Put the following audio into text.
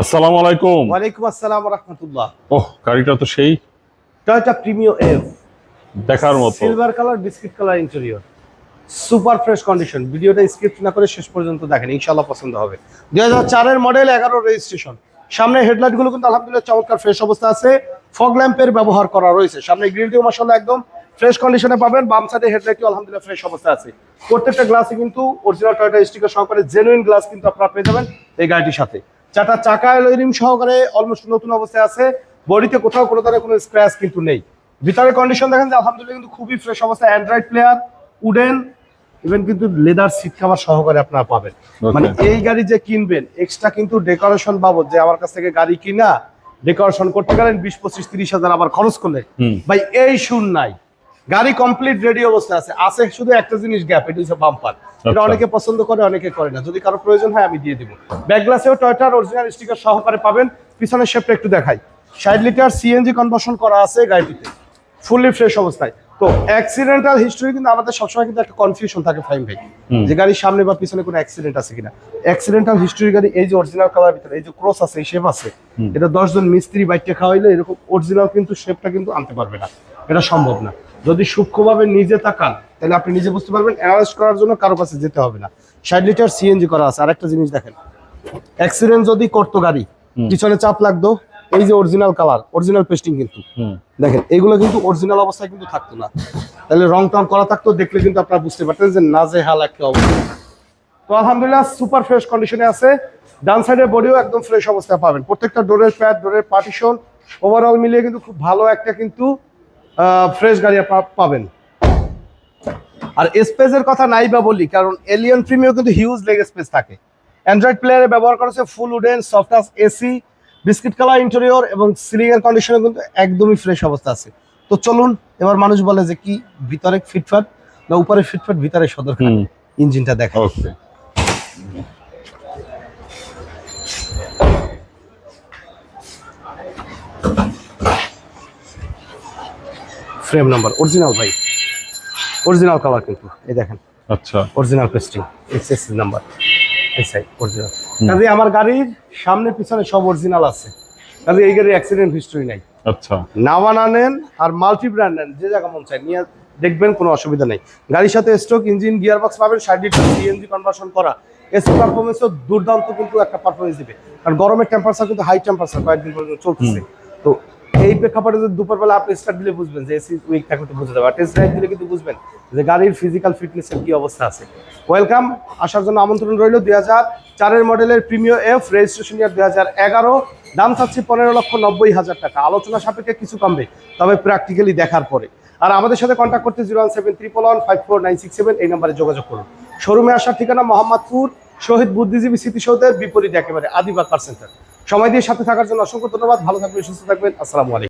আসসালামু আলাইকুম। ওয়ালাইকুম আসসালাম রহমতুল্লাহ। ওহ গাড়িটা তো সেই টয়োটা প্রিমিও এফ দেখার মতো। Silver colour biscuit colour interior super fresh condition ভিডিওটা স্কিপ না করে শেষ পর্যন্ত দেখেন ইনশাল্লাহ পছন্দ হবে। দুই হাজার চারের মডেল এগারো রেজিস্ট্রেশন সামনে হেডলাইটগুলো কিন্তু আলহামদুলিল্লাহ চমৎকার ফ্রেশ অবস্থা আছে। ফগ ল্যাম্পের ব্যবহার করা রয়েছে। সামনে গ্রিলটিও মাসাল্লাহ একদম ফ্রেশ কন্ডিশনে পাবেন। বাম সাইডে হেডলাইটও আলহামদুলিল্লাহ ফ্রেশ অবস্থা আছে। প্রত্যেকটা গ্লাসে কিন্তু অরিজিনাল টয়োটা স্টিকার সহকারে জেনুইন গ্লাস কিন্তু আপনারা পেয়ে যাবেন এই গাড়িটির সাথে। চারটা চাকা রিম সহকারে অলমোস্ট নতুন অবস্থায় আছে। বডিতে কোথাও কোনো ধরনের কোনো স্ক্র্যাচ কিন্তু নেই। ভিতরে কন্ডিশন দেখেন যে আলহামদুলিল্লাহ কিন্তু খুবই ফ্রেশ অবস্থা অ্যান্ড্রয়েড প্লেয়ার উডেন ইভেন কিন্তু লেদার সিট কাভার সহকারে আপনারা পাবেন। মানে এই গাড়ি যে কিনবেন এক্সট্রা কিন্তু ডেকোরেশন বাবদ যে আমার কাছ থেকে গাড়ি কিনা ডেকোরেশন করতে গেলেন বিশ পঁচিশ তিরিশ হাজার আবার খরচ করলে ভাই এই শুন নাই। গাড়ি কমপ্লিট রেডি অবস্থায় আছে। আছে শুধু একটা জিনিস গ্যাপ এটা হচ্ছে বাম্পার এটা আচ্ছা। অনেকে পছন্দ করে অনেকে করে না। যদি কারও প্রয়োজন হয় আমি দিয়ে দিব। ব্যাক গ্লাসেও টয়টার অরিজিনাল স্টিকার সহকারে পাবেন। পিছনের শেপটা একটু দেখাই। ষাট লিটার সিএনজি কনভার্সন করা আছে গাড়িটিতে। ফুললি ফ্রেশ অবস্থায়। তো অ্যাক্সিডেন্টাল হিস্ট্রি কিন্তু আমাদের সবসময় কিন্তু একটা কনফিউশন থাকে ফাইন ভাই যে গাড়ির সামনে বা পিছনে কোনো অ্যাক্সিডেন্ট আছে কিনা। অ্যাক্সিডেন্টাল হিস্ট্রি গাড়ি এই যে অরিজিনাল কালার ভিতরে এই যে ক্রস আছে এই শেপ আছে এটা দশজন মিস্ত্রি বাইকটা খাওয়াইলে এরকম অরিজিনাল কিন্তু শেপটা কিন্তু আনতে পারবে না। এটা সম্ভব না। যদি সূক্ষ্মভাবে নিজে তাকান তাহলে আপনি নিজে বুঝতে পারবেন অ্যানালাইজ করার জন্য কারও কাছে যেতে হবে না। ষাট লিটার সিএনজি করা আছে। আরেকটা জিনিস দেখেন। অ্যাক্সিডেন্ট যদি করতো গাড়ি পিছনে চাপ লাগতো এই যে অরিজিনাল কালার অরিজিনাল পেস্টিং কিন্তু। দেখেন এগুলো কিন্তু অরিজিনাল অবস্থায় কিন্তু থাকতো না। তাহলে রং টং করা থাকতো দেখলে কিন্তু আপনারা বুঝতে পারতেন যে নাজে হাল একটা অবস্থা। তো আলহামদুলিল্লাহ সুপার ফ্রেশ কন্ডিশনে আছে। ডান সাইডের বডিও একদম ফ্রেশ অবস্থায় পাবেন। প্রত্যেকটা ডোরের প্যাড ডোরের পার্টিশন ওভারঅল মিলিয়ে কিন্তু খুব ভালো একটা কিন্তু ফ্রেশ গাড়ি পাবেন। আর স্পেসের কথা নাই বা বলি কারণ এলিয়ন প্রিমিও কিন্তু হিউজ লেগ স্পেস থাকে। অ্যান্ড্রয়েড প্লেয়ারে ব্যবহার করেছে ফুল উডেন সফটাস এসি বিস্কিট কালার ইন্টেরিয়র এবং সিলিং এর কন্ডিশনে কিন্তু একদমই ফ্রেশ অবস্থা আছে। তো চলুন এবার মানুষ বলে যে কি ভিতরে ফিটফাট না উপরে ফিটফাট ভিতরে সদর ইঞ্জিনটা দেখা ওকে ফ্রেম নাম্বার অরিজিনাল ভাই। অরিজিনাল কালার কিন্তু এই দেখেন। আচ্ছা। অরিজিনাল পেস্টিং এসএস নাম্বার এই সাইড অরিজিনাল কাজে আমার গাড়ির সামনে পিছনে সব অরিজিনাল আছে। কাজে এই গাড়ির অ্যাক্সিডেন্ট হিস্টরি নাই। আচ্ছা। নাওয়ানা নেন আর মাল্টি ব্র্যান্ড নেন যে জায়গা মন চায় নিয়ে দেখবেন কোনো অসুবিধা নেই। গাড়ির সাথে স্ট্রোক ইঞ্জিন গিয়ার বক্স পাবেন ষাট লিটার সিএনজি কনভার্সন করা। এসি পারফরমেন্সও দুর্দান্ত কিন্তু একটা পারফরমেন্স দিবে। কারণ গরমের টেম্পারেচার কিন্তু হাই টেম্পারেচার কয়েকদিন পর্যন্ত চলতেছে। তো এই প্রেক্ষাপটে যদি দুপুরবেলা আপনি স্টার্ট দিলে বুঝবেন যে এসি উইক থাকলে তো বুঝতে যাবে। টেস্ট ড্রাইভ দিলে কিন্তু বুঝবেন যে গাড়ির ফিজিক্যাল ফিটনেসের কি অবস্থা আছে। ওয়েলকাম আসার জন্য আমন্ত্রণ রইল দুই হাজার চারের মডেলের প্রিমিয় এফ রেজিস্ট্রেশন ইয়ার দুই হাজার এগারো। দাম চাচ্ছি পনেরো লক্ষ নব্বই হাজার টাকা। আলোচনা সাপেক্ষে কিছু কমবে, তবে প্র্যাকটিক্যালি দেখার পরে। আর আমাদের সাথে কন্ট্যাক্ট করতে zero one seven triple one five four nine six seven এই নাম্বারে যোগাযোগ করুন। শোরুমে আসার ঠিকানা মোহাম্মদপুর, শহীদ বুদ্ধিজীবী স্মৃতিসৌধের বিপরীত একেবারে আদিবাগ কার সেন্টার সময় দিয়ে সাথে থাকার জন্য অসংখ্য ধন্যবাদ। ভালো থাকবেন সুস্থ থাকবেন। আসসালামু আলাইকুম।